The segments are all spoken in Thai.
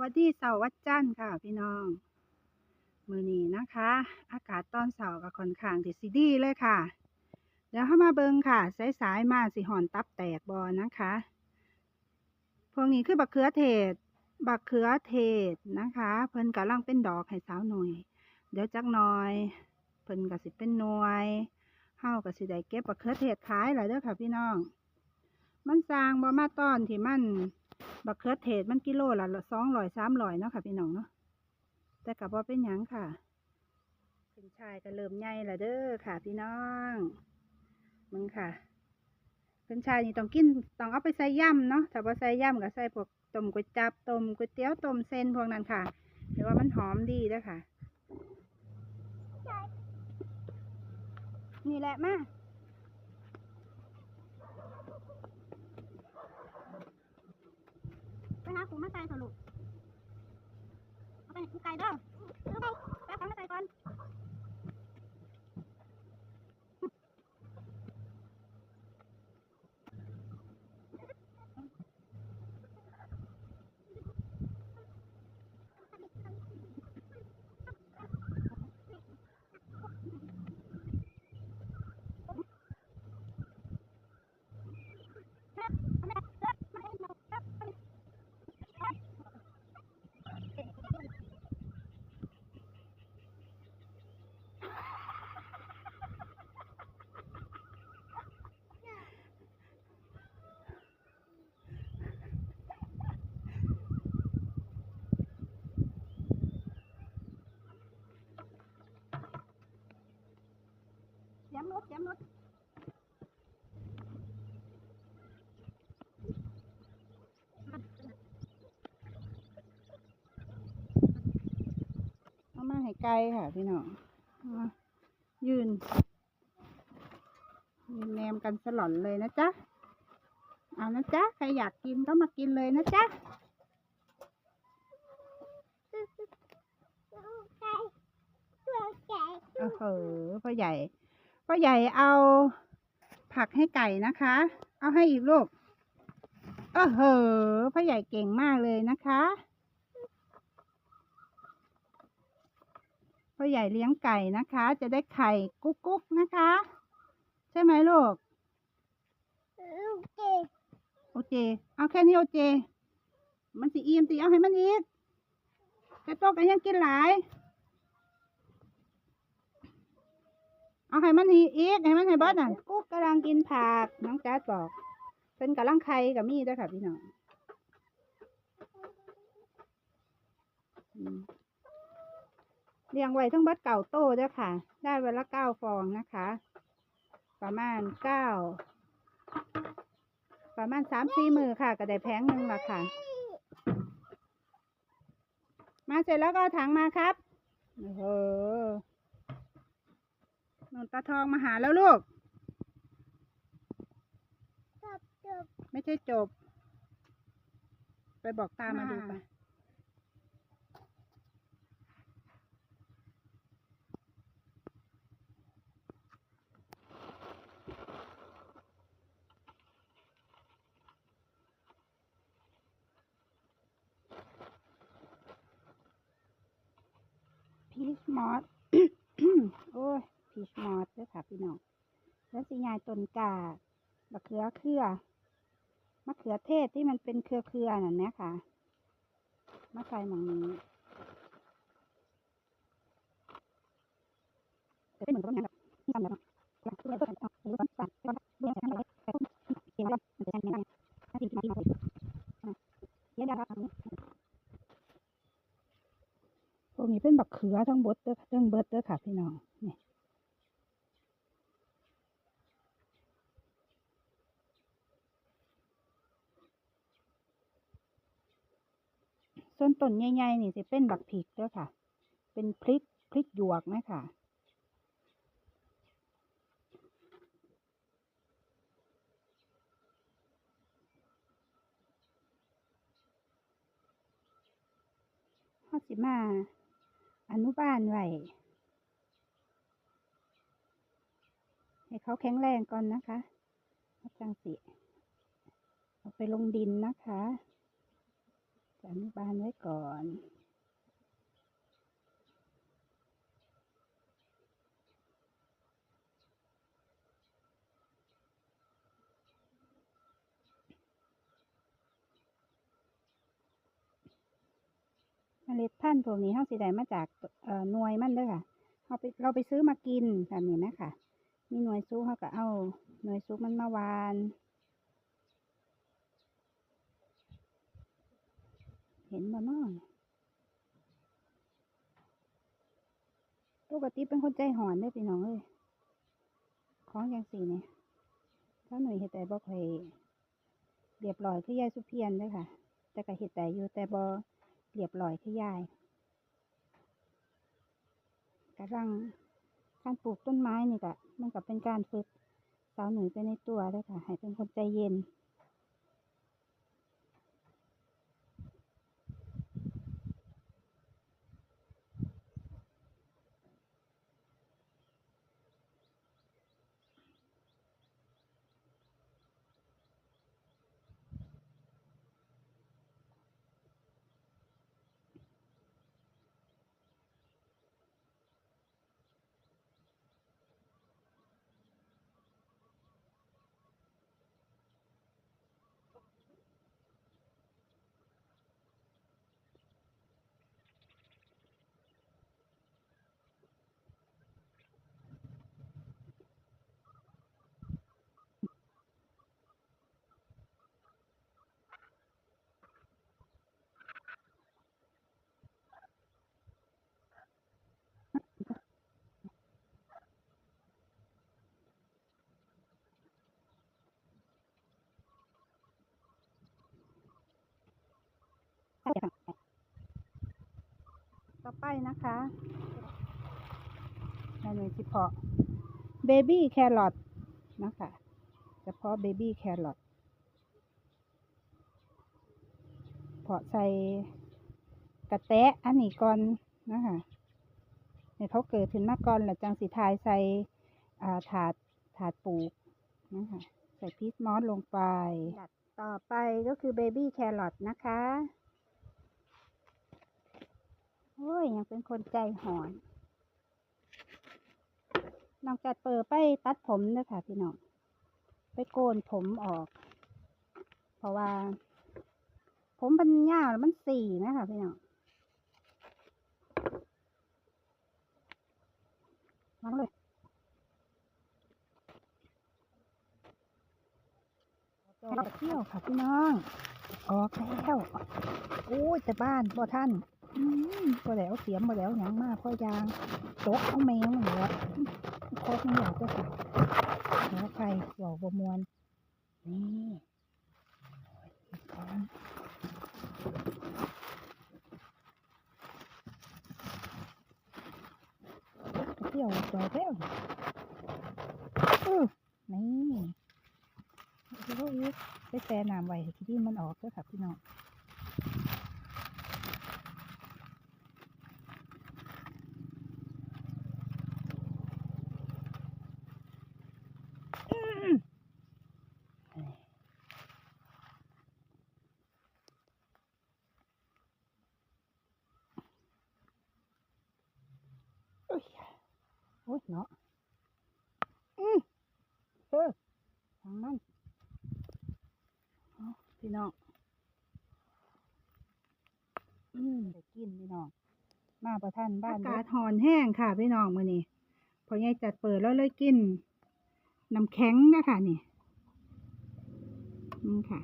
วัสดีเสาร์วัดจันทร์ค่ะพี่น้อง มือนี้นะคะ อากาศตอนเสาร์ก็ค่อนข้างที่สิดีเลยค่ะ เดี๋ยวเข้ามาเบิงค่ะสายๆมาสิหอนตับแตกบอนะคะ พวกนี้คือบักเขือเทศ บักเขือเทศนะคะ เพิ่นกำลังเป็นดอกให้สาวหน่อยเดี๋ยวจักหน่อย เพิ่นก็สิเป็นหน่วยเฮาก็สิได้เก็บบักเขือเทศขายแล้วเด้อค่ะพี่น้อง มันสร้างบ่มาตอนที่มัน บักเขือเทศมันกิโลละสองร้อยสามร้อยเนาะค่ะพี่น้องเนาะแต่กับว่าเป็นหยังค่ะเป็นชายก็เริ่มใหญ่ละเด้อค่ะ พี่น้องมึงค่ะเป็นชายนี่ต้องกินต้องเอาไปใส่ย่ำเนาะถ้าว่าใส่ย่ำก็ใส่พวกต้มก๋วยจับต้มก๋วยเตี๋ยวต้มเส้นพวกนั้นค่ะแต่ว่ามันหอมดีเด้อค่ะ นี่แหละมา ไปหาปูมาใส่สรุปเอาไปให้ปูไก่เด้อเอาไปไปเอาของมาใส่ก่อน ย้ำรถย้ำรถเอามาให้ไกลค่ะพี่น้องเอามายืนยืนแนมกันสลอนเลยนะจ๊ะเอานะจ๊ะ ใครอยากกินก็มากินเลยนะจ๊ะโอ้โหพ่อใหญ่ พ่อใหญ่เอาผักให้ไก่นะคะ เอาให้อีกลูกโอ้โหพ่อใหญ่เก่งมากเลยนะคะพ่อใหญ่เลี้ยงไก่นะคะ จะได้ไข่กุ๊กกุ๊กนะคะ ใช่ไหมลูกโอเคเอาแค่นี้โอเคมันสิอิ่มสิเอาให้มันอีกแต่โตกันยังกินหลาย เอาให้มันอีกให้มันให้เบิดน่ะกุ๊กกำลังกินผักน้องจ๊าดบอกเป็นกำลังไข่กับมีด้วยค่ะพี่น้องอืมเลี้ยงไว้ทั้งเบิดเก่าโตด้วยค่ะ ได้วันละเก้าฟองนะคะ ประมาณเก้าประมาณสามสี่มือค่ะก็ได้แพงหนึ่งละค่ะ มาเสร็จแล้วก็เอาถังมาครับโอ้โห นนตาทองมาหาแล้วลูกไม่ใช่จบ ไปบอกตามาดูไป พีชมอส โอ้ย พีชมอสเด้อค่ะพี่น้องแล้วสิยายต้นกาบะเขือเครือมะเขือเทศที่มันเป็นเครือเครือนั่นนะคะมะใส่หมองนี้จะเป็นเหมือนกับอย่างแบบที่ทำแบบนั้นอยากเพื่อนเพื่อนเอาหรือว่าปั่นก็เบื่อแต่ทำอะไรแต่ต้องเกี่ยวกับมันจะยังไงถ้าสิ่งที่มาที่มาเยอะนะครับพวกนี้เป็นบักเขือทั้งบดเด้อทั้งเบิดเด้อค่ะพี่น้องนี่ ส่วนต้นใหญ่ๆนี่จะเป็นบักพริกเด้อค่ะ เป็นพริกพริกหยวกนะค่ะเฮาสิมา อนุบาลไว้ให้เขาแข็งแรงก่อนนะคะจังสิเอาไปลงดินนะคะ อนุบาลไว้ก่อนเมล็ดพันธุ์พวกนี้เราสิได้มาจากเอ่อหน่วยมันเด้อค่ะเราไปเราไปซื้อมากินแบบนี้ไหมค่ะ มีหน่วยซุกเขาก็เอาหน่วยซุกมันมาวาน ห็นบ่เนาะปกติเป็นคนใจหอนเด้พี่น้องเอ้ยของอย่างสี่เนี่ยถ้าหน่วยเฮ็ดแต่บ่ค่อยเรียบร้อยคือยายสุเพียนด้อค่ะ แต่ก็เฮ็ดแต่อยู่แต่บ่เรียบร้อยคือยายกำลังการปลูกต้นไม้นี่ก็มันก็เป็นการฝึกสาวหนุ่ยไปในตัวเด้ค่ะ ให้เป็นคนใจเย็น ต่อไปนะคะในหน่วยสิเพาะเบบี้แครอทนะคะเฉพาะเบบี้แครอทเพาะใส่กระแตะอันนี้ก่อนนะคะเนี่ยเขาเกิดขึ้นมาก่อนแล้วจังสีทายใส่ถาดถาดปลูกนะคะใส่พีชมอสลงไป ต่อไปก็คือเบบี้แครอทนะคะ โอ้ย ยังเป็นคนใจหอนน้องจัดเปิดไปตัดผมเด้อค่ะพี่น้อง ไปโกนผมออก เพราะว่า ผมมันยาวมันสี่นะคะพี่น้องวางเลยเราเที่ยวค่ะพี่น้อง ออกแล้วโอ้ยแต่บ้านพ่อท่าน อืมบ่แล้วเสียมบ่แล้วหยังมากพ่อยางโตกเอาแมวมาเหรอโคตรไม่อยากจะสิแล้วใครบอกบ่มวนนี่โอ้อีกก่อนเที่ยวจอดแล้วอือนี่ดูว่าอีกไปแช่น้ำไว้ที่มันออกเด้อค่ะพี่น้อง โอ้ย โอ้ยเนาะอืมเออทางนั้นเอาพี่น้องอืมได้กินพี่น้อง มาประท่านบ้านอากาศหอนแห้งค่ะพี่น้องมื้อนี้พอยายจัดเปิดแล้วเลยกินน้ำแข็งนะคะนี่อืมค่ะ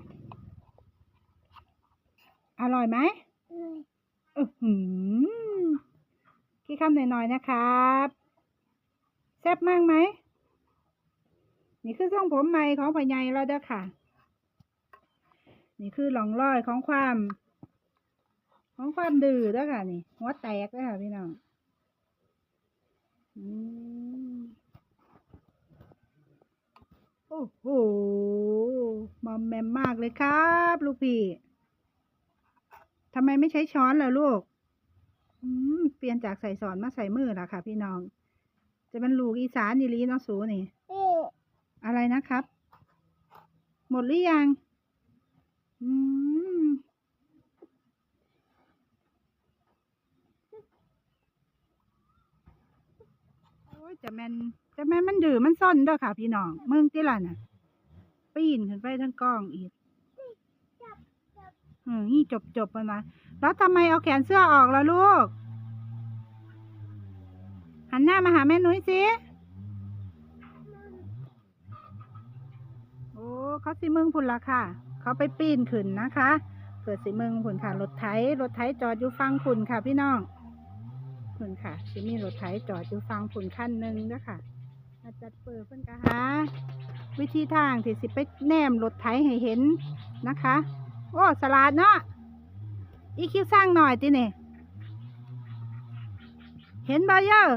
อร่อยไหมอือหือกี่คำหน่อยๆนะครับ แซ่บมากไหม นี่คือทรงผมใหม่ของพ่อใหญ่แล้วเด้อค่ะ นี่คือหลองร้อยของความ ของความดื้อเด้อค่ะ นี่หัวแตกเด้อค่ะพี่น้องอืมโอ้โหมอมแมมมากเลยครับ ลูกพี่ทำไมไม่ใช้ช้อนล่ะลูกอืมเปลี่ยนจากใส่สอนมาใส่มือแล้วค่ะ พี่น้อง จะเป็นลูกอีสานอีรีน้องสูนี่ อะไรนะครับ หมดหรือยัง อืม โอ้ยจะแมนจะแมนมันดื้อมันซ่อนด้วยค่ะ พี่น้องเมืองติล่ะน่ะ ปีนขึ้นไปทั้งกล้องอีกอืมนี่จบจบมัมาแล้วทำไมเอาแขนเสื้อออกแล้วลูก หันหน้ามาหาแม่นุ้ยสิ โอ้เขาสิมึงพุ่นละค่ะ เขาไปปีนขึ้นนะคะเกิดสิมึงพุ่นค่ะ รถไถ รถไถจอดอยู่ฟังพุ่นค่ะ พี่น้องพุ่นค่ะ สิมีรถไถจอดอยู่ฟังพุ่นขั้นหนึ่งเด้อค่ะอาจารย์เปิดเพิ่อนกะหาวิธีทางที่สิไปแนมรถไถให้เห็นนะคะ โอ้สลาดเนาะ อีคิวสร้างหน่อยติเนี่ยเห็นบ่เยอะ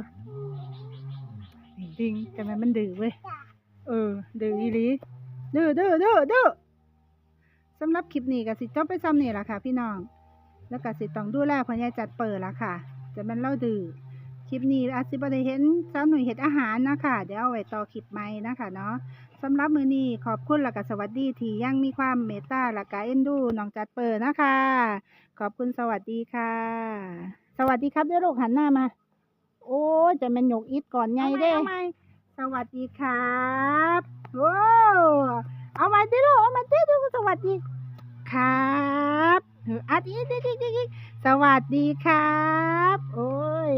ดิงแต่มันมันดื้อเว้ย เออ ดื้ออีหลีดื้อดื้อดื้อดื้อสำหรับคลิปนี้ก็สิจบไปซ้ำนี่ล่ะค่ะ พี่น้อง แล้วก็สิต้องดูแลพ่อใหญ่จัดเปิดละค่ะ จะแมันเล่าดื้อคลิปนี้อาจสิบ่ได้เห็นสาวหนุ่ยเฮ็ดอาหารนะคะเดี๋ยวเอาไว้ต่อคลิปใหม่นะคะเนาะสำหรับมื้อนี้ขอบคุณแล้วก็สวัสดีที่ยังมีความเมตตาและก็เอ็นดูน้องจัดเปิดนะคะ ขอบคุณสวัสดีค่ะ สวัสดีครับเดี๋ยวลูกหันหน้ามา โอ้ยจะเป็นหยกอิดก่อนไงเด้สวัสดีครับโอ้เอามาดิลูกเอามาดิลูกสวัสดี ครับเอออัดอีกอีกอีกอีกสวัสดีครับ โอ้ย